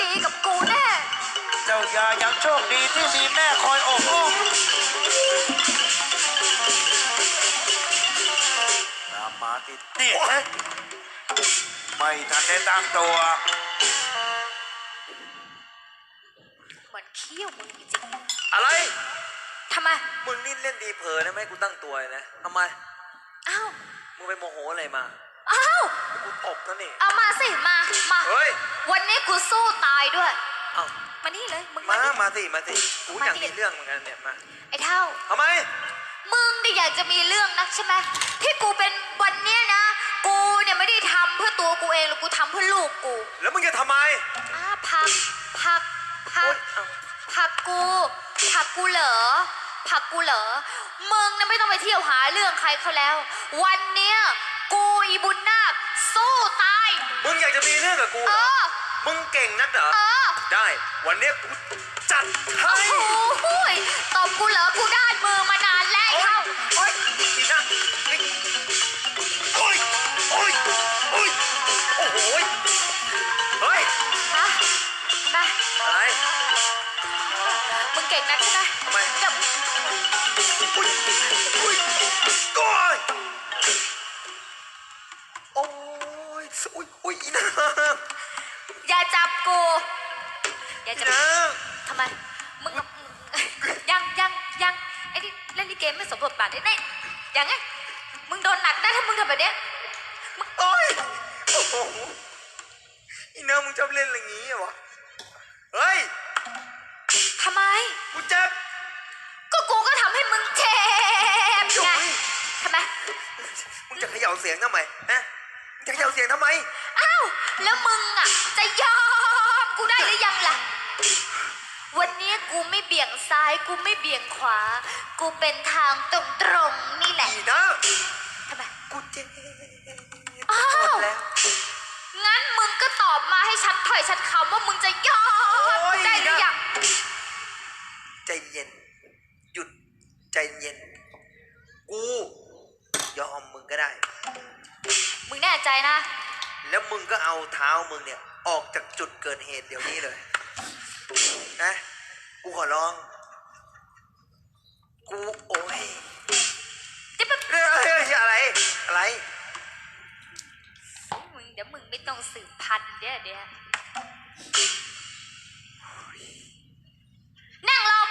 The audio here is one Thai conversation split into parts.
ดีกับกูแน่ เจ้ายายังโชคดีที่มีแม่คอยโอบอุ้มตามมาติดติดเอ๊ะไม่ทันได้ตั้งตัว เหมือนเขี้ยวมึงจริงอะไร ๆทำไม มึงนี่เล่นดีเผลอนะไม่ให้กูตั้งตัวเลยนะทำไม อ้าว มึงไปโมโหอะไรมา อ้าวกูตบนะนี่ เอามาสิมา มา เฮ้ย วันนี้กูสู้ตายด้วย เอ้ามานี่เลย มึงมานี่มาสิ มาสิกูมาอยากดิมีเรื่องเหมือนกันเนี่ยมาไอ้เท่าทำไม มึงนี่อยากจะมีเรื่องนักใช่ไหมที่กูเป็นวันเนี้ยนะ กูเนี่ยไม่ได้ทำเพื่อตัวกูเองหรอกกูทำเพื่อลูกกูแล้วมึงจะทำไม อ้าผักผักผัโอ๊ก ยเอ้าผักกู ผักกูเหรอ ผักกูเหรอ มึงนะไม่ต้องไปเที่ยวหาเรื่องใครเขาแล้ว วันเนี้ยกูอีบุญนาคสู้ตาย มึงอยาก จะมีเรื่องกับกูเอเหรออ มึงเก่งนักเหรอ เออ ได้ วันเนี้ยกูจัดให้โอ้โหยตบกูเหรอ กูด้านมือมานานแล้วไอ้โอ๊ยเท่าโอ๊ยอีน่ะนี่โอ๊ยโอ๊ยโอ๊ยโอ้โหยเฮ้ย ฮะทำไมอะไร มึงเก่งนักใช่ไหมทำไม กับ อุ้ยอุ้ยโอ้ย กูอย่าอีจับน่าทำไมมึงยังยังยังไอ้ที่เล่นลิเกไม่สมบทบาทได้ไงยังไงมึงโดนหนักได้ถ้ามึงทำแบบเนี้ยโอ้ยโอ้โหอีน่ามึงชอบเล่นอะไรอย่างงี้เหรอวะเฮ้ยทำไมกูเจ็บก็กูก็ทำให้มึงเจ็บไงโอ้ยทำไมมึงจะเขย่าเสียงทำไมฮะมึงจะเขย่าเสียงทำไมอ้าวแล้วมึง บี่ยงซ้ายกูไม่เบี่ยงขวา กูเป็นทางตรงๆนี่แหละอีน่าทำไมกูเจ็บอ้าวแล้ว งั้นมึงก็ตอบมาให้ชัดถ้อยชัดคำว่ามึงจะยอมกูได้หรือยังใจเย็น หยุดใจเย็น กูยอมมึงก็ได้ มึงแน่ใจนะ แล้วมึงก็เอาเท้ามึงเนี่ย ออกจากจุดเกิดเหตุเดี๋ยวนี้เลย นะกู ขอร้อง กูโอ้ยเดี๋ยวแบบเฮ้ยเฮ้ยอะไร อะไร มึงเดี๋ยวมึงไม่ต้องสืบพันธุ์เดี๋ยวเดี๋ยวนั่งลง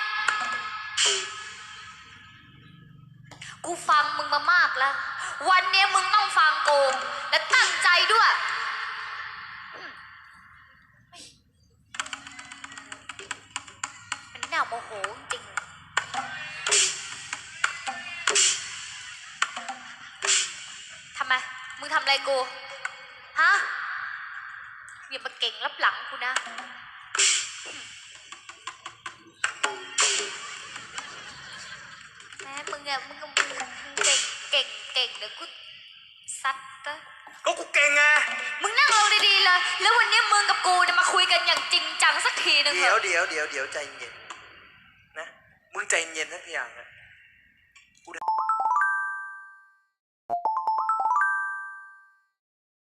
กูฟังมึงมามากแล้ว วันนี้มึงต้องฟังกูและตั้งใจด้วย โมโหจริงๆเลยทำไม มึงทำอะไรกู ฮะอย่ามาเก่งรับหลังกูนะ แม่มึงอะมึงอะมึงมึงเก่งเก่งเก่งเดี๋ยวกูซัดตะก็กูเก่งไง มึงนั่งลงดีๆเลย แล้ววันนี้มึงกับกูจะมาคุยกันอย่างจริงจังสักทีหนึ่งเหรเดี๋ยวอเดี๋ยวเดี๋ยวเดี๋ยวใจเย็นนะมึง ใจเย็นสักอย่างนะ